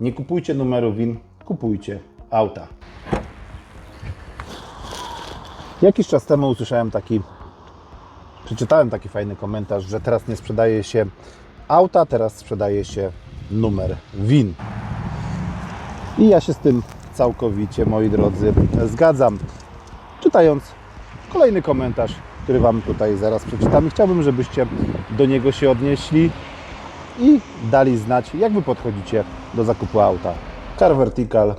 nie kupujcie numeru win, kupujcie auta. Jakiś czas temu usłyszałem taki, przeczytałem taki fajny komentarz, że teraz nie sprzedaje się auta, teraz sprzedaje się numer win. I ja się z tym całkowicie, moi drodzy, zgadzam. Czytając kolejny komentarz, który Wam tutaj zaraz przeczytam chciałbym, żebyście do niego się odnieśli i dali znać, jak Wy podchodzicie do zakupu auta. Car Vertical,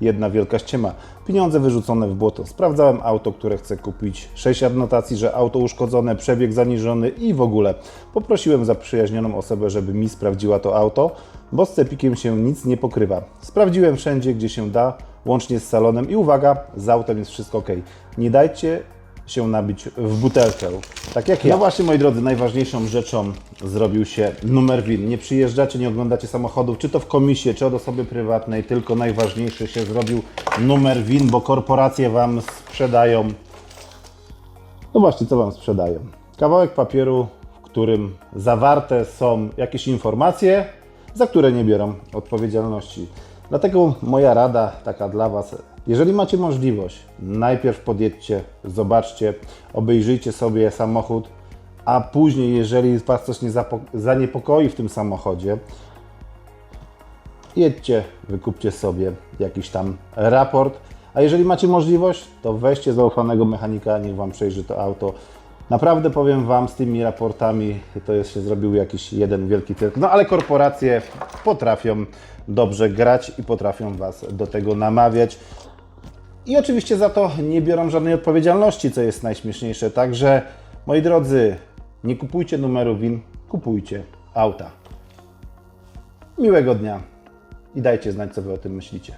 jedna wielka ściema. Pieniądze wyrzucone w błoto. Sprawdzałem auto, które chcę kupić. Sześć adnotacji, że auto uszkodzone, przebieg zaniżony i w ogóle. Poprosiłem zaprzyjaźnioną osobę, żeby mi sprawdziła to auto, bo z cepikiem się nic nie pokrywa. Sprawdziłem wszędzie, gdzie się da, łącznie z salonem i uwaga, z autem jest wszystko ok. Nie dajcie się nabić w butelkę. Tak jak ja. No właśnie, moi drodzy, najważniejszą rzeczą zrobił się numer WIN. Nie przyjeżdżacie, nie oglądacie samochodów, czy to w komisie, czy od osoby prywatnej, tylko najważniejszy się zrobił numer WIN, bo korporacje Wam sprzedają. No właśnie, co Wam sprzedają? Kawałek papieru, w którym zawarte są jakieś informacje, za które nie biorą odpowiedzialności. Dlatego moja rada taka dla Was, jeżeli macie możliwość, najpierw podjedźcie, zobaczcie, obejrzyjcie sobie samochód, a później, jeżeli Was coś nie zaniepokoi w tym samochodzie, jedźcie, wykupcie sobie jakiś tam raport, a jeżeli macie możliwość, to weźcie zaufanego mechanika, niech Wam przejrzy to auto. Naprawdę powiem Wam, z tymi raportami to jest się zrobił jakiś jeden wielki cyrk. No ale korporacje potrafią dobrze grać i potrafią Was do tego namawiać. I oczywiście za to nie biorą żadnej odpowiedzialności, co jest najśmieszniejsze. Także, moi drodzy, nie kupujcie numeru win, kupujcie auta. Miłego dnia i dajcie znać, co Wy o tym myślicie.